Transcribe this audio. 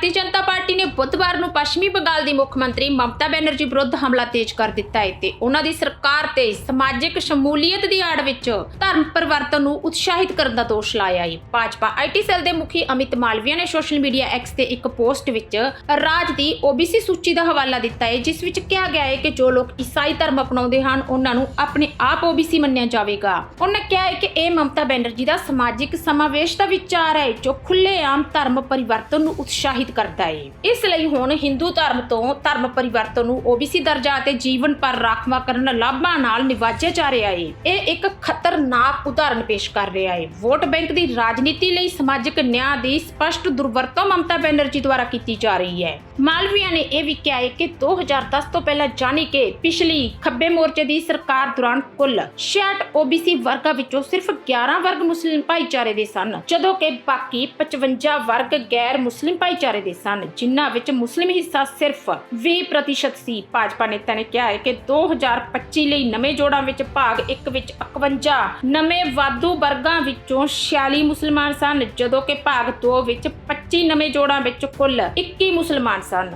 Bharatiya Janata party ਨੇ ਬੁੱਧਵਾਰ ਨੂੰ ਪੱਛਮੀ ਬੰਗਾਲ ਦੀ ਮੁੱਖ ਮੰਤਰੀ ਮਮਤਾ ਬੈਨਰਜੀ ਵਿਰੁੱਧ ਹਮਲਾ ਤੇਜ਼ ਕਰ ਦਿੱਤਾ ਹੈ ਤੇ ਉਹਨਾਂ ਦੀ ਸਰਕਾਰ ਤੇ ਸਮਾਜਿਕ ਸ਼ਮੂਲੀਅਤ ਦੀ ਆੜ ਵਿੱਚ ਧਰਮ ਪਰਿਵਰਤਨ ਨੂੰ ਉਤਸ਼ਾਹਿਤ ਕਰਨ ਦਾ ਦੋਸ਼ ਲਾਇਆ ਹੈ। ਭਾਜਪਾ ਆਈਟੀ ਸੈੱਲ ਦੇ ਮੁਖੀ ਅਮਿਤ ਮਾਲਵੀਆ ਨੇ ਸੋਸ਼ਲ ਮੀਡੀਆ ਐਕਸ ਤੇ ਇੱਕ ਪੋਸਟ ਵਿੱਚ ਰਾਜ ਦੀ OBC ਸੂਚੀ ਦਾ ਹਵਾਲਾ ਦਿੱਤਾ ਹੈ, ਜਿਸ ਵਿੱਚ ਕਿਹਾ ਗਿਆ ਹੈ ਕਿ ਜੋ ਲੋਕ ਈਸਾਈ ਧਰਮ ਅਪਣਾਉਂਦੇ ਹਨ, ਉਹਨਾਂ ਨੂੰ ਆਪਣੇ ਆਪ OBC ਮੰਨਿਆ ਜਾਵੇਗਾ। ਉਹਨਾਂ ਕਿਹਾ ਹੈ ਕਿ ਇਹ ਮਮਤਾ ਬੈਨਰਜੀ ਦਾ ਸਮਾਜਿਕ ਸਮਾਵੇਸ਼ ਦਾ ਵਿਚਾਰ ਹੈ, ਜੋ ਖੁੱਲ੍ਹੇਆਮ ਧਰਮ ਪਰਿਵਰਤਨ ਨੂੰ ਉਤਸ਼ਾਹਿਤ ਕਰਦਾ ਹੈ ਇਸ ਲਈ ਹੁਣ ਹਿੰਦੂ ਧਰਮ ਤੋਂ ਧਰਮ ਪਰਿਵਰਤਨ ਨੂੰ OBC ਦਰਜਾ ਅਤੇ ਜੀਵਨ ਪਰ ਰਾਖਵਾ ਕਰਨ ਲਾਭਾਂ ਨਾਲ ਨਿਵਾਜਿਆ ਜਾ ਰਿਹਾ ਹੈ ਇਹ ਇੱਕ ਖਤਰਨਾਕ ਉਦਾਹਰਣ ਪੇਸ਼ ਕਰ ਰਿਹਾ ਹੈ ਵੋਟ ਬੈਂਕ ਦੀ ਰਾਜਨੀਤੀ ਲਈ ਸਮਾਜਿਕ ਨਿਆਂ ਦੀ ਸਪਸ਼ਟ ਦੁਰਵਰਤੋਂ ਮਮਤਾ ਬੈਨਰਜੀ ਦੁਆਰਾ ਕੀਤੀ ਜਾ ਰਹੀ ਹੈ ਮਾਲਵੀਆ ਨੇ ਇਹ ਵੀ ਕਿਹਾ ਹੈ ਕਿ 2010 ਤੋਂ ਪਹਿਲਾਂ ਜਾਣੀ ਕਿ ਪਿਛਲੀ ਖੱਬੇ ਮੋਰਚੇ ਦੀ ਸਰਕਾਰ ਦੌਰਾਨ ਕੁੱਲ 66 OBC ਵਰਗਾਂ ਵਿੱਚੋਂ ਸਿਰਫ 11 ਵਰਗ ਮੁਸਲਿਮ ਭਾਈਚਾਰੇ ਦੇ ਸਨ। ਜਦੋਂ ਕਿ ਬਾਕੀ 55 ਵਰਗ ਗੈਰ ਮੁਸਲਿਮ ਭਾਈਚਾਰੇ ਦੇ ਸਨ, ਜਿਨ੍ਹਾਂ ਵਿੱਚ ਮੁਸਲਿਮ ਹਿੱਸਾ ਸਿਰਫ 20% ਸੀ। ਭਾਜਪਾ ਨੇਤਾ ਨੇ ਕਿਹਾ ਹੈ ਕਿ 2025 ਲਈ ਨਵੇਂ ਜੋੜਾਂ ਵਿੱਚ ਭਾਗ 1 ਵਿੱਚ 51 ਨਵੇਂ ਵਾਧੂ ਵਰਗਾਂ ਵਿੱਚੋਂ 46 ਮੁਸਲਮਾਨ ਸਨ, ਜਦੋਂ ਕਿ ਭਾਗ 2 ਵਿੱਚ 25 ਨਵੇਂ ਜੋੜਾਂ ਵਿੱਚ ਕੁੱਲ 21 ਮੁਸਲਮਾਨ ਸਨ।